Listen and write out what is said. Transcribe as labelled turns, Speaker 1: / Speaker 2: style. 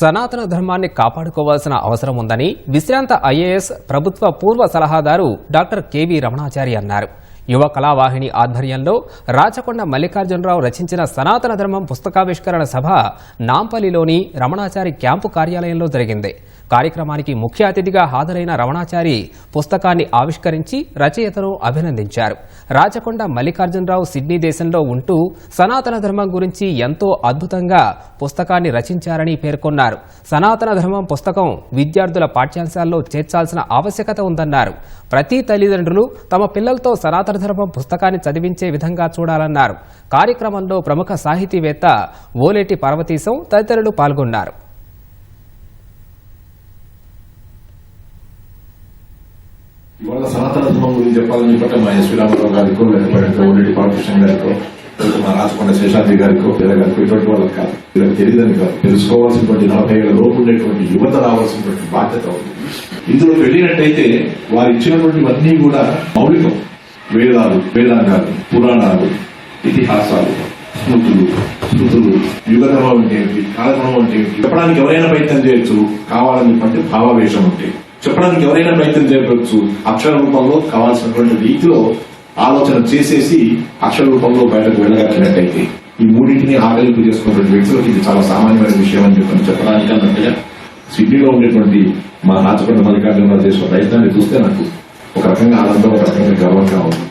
Speaker 1: సనాతన ధర్మాన్ని కాపాడుకోవాల్సిన అవసరం ఉందని విశ్రాంత ఐఏఎస్ ప్రభుత్వ పూర్వ సలహాదారు డాక్టర్ కెవి రమణాచారి అన్నారు. యువ కళావాహిని ఆధ్వర్యంలో రాచకొండ మల్లికార్జునరావు రచించిన సనాతన ధర్మం పుస్తకావిష్కరణ సభ నాంపల్లిలోని రమణాచారి క్యాంపు కార్యాలయంలో జరిగింది. కార్యక్రమానికి ముఖ్య అతిథిగా హాజరైన రమణాచారి పుస్తకాన్ని ఆవిష్కరించి రచయితను అభినందించారు. రాచకొండ మల్లికార్జునరావు సిడ్నీ దేశంలో ఉంటూ సనాతన ధర్మం గురించి ఎంతో అద్భుతంగా పుస్తకాన్ని రచించారని పేర్కొన్నారు. సనాతన ధర్మం పుస్తకం విద్యార్థుల పాఠ్యాంశాల్లో చేర్చాల్సిన ఆవశ్యకత ఉందన్నారు. ప్రతి తల్లిదండ్రులు తమ పిల్లలతో సనాతన ధర్మం పుస్తకాన్ని చదివించే విధంగా చూడాలన్నారు. కార్యక్రమంలో ప్రముఖ సాహితీవేత్త ఓలేటి పార్వతీశం తదితరులు పాల్గొన్నారు.
Speaker 2: సనాతన ధర్మం గురించి చెప్పాలని చెప్పంటే మా ఎస్వి రామారావు గారికో లేకపోతే ఓరెడ్డి బాలకృష్ణ గారికో లేకపోతే మా రాచకొండ శేషాద్రి గారికో లేదా గారికో ఇటువంటి వాళ్ళకి కాదు. వీళ్ళకి తెలియదని కాదు. తెలుసుకోవాల్సినటువంటి నలభై ఏళ్ళ లోపు ఉండేటువంటి యువత రావాల్సినటువంటి బాధ్యత ఉంది. ఇందులో వెళ్ళినట్టయితే వారు ఇచ్చినటువంటివన్నీ కూడా మౌలికం. వేదాలు వేదాంగాలు పురాణాలు ఇతిహాసాలు స్మృతులు స్మృతులు యుగధర్మం అంటే ఏంటి కాలధర్మం అంటే ఏంటి చెప్పడానికి ఎవరైనా ప్రయత్నం చేయొచ్చు. కావాలని అంటే భావావేశం ఉంటే చెప్పడానికి ఎవరైనా ప్రయత్నం చేయవచ్చు. అక్షర రూపంలో కావాల్సినటువంటి రీతిలో ఆలోచన చేసేసి అక్షర రూపంలో బయటకు వెళ్ళగలిగినట్టయితే ఈ మూడింటిని ఆకలింపు చేసుకున్నటువంటి వ్యక్తులకు ఇది చాలా సామాన్యమైన విషయం అని చెప్పని చెప్పడానికి అన్నట్టుగా సిడ్నీలో ఉండేటువంటి మా రాచకొండ మల్లికార్జున చేసిన ప్రయత్నాన్ని చూస్తే నాకు ఒక రకంగా ఆనందం ఒక రకంగా గర్వంగా ఉంది.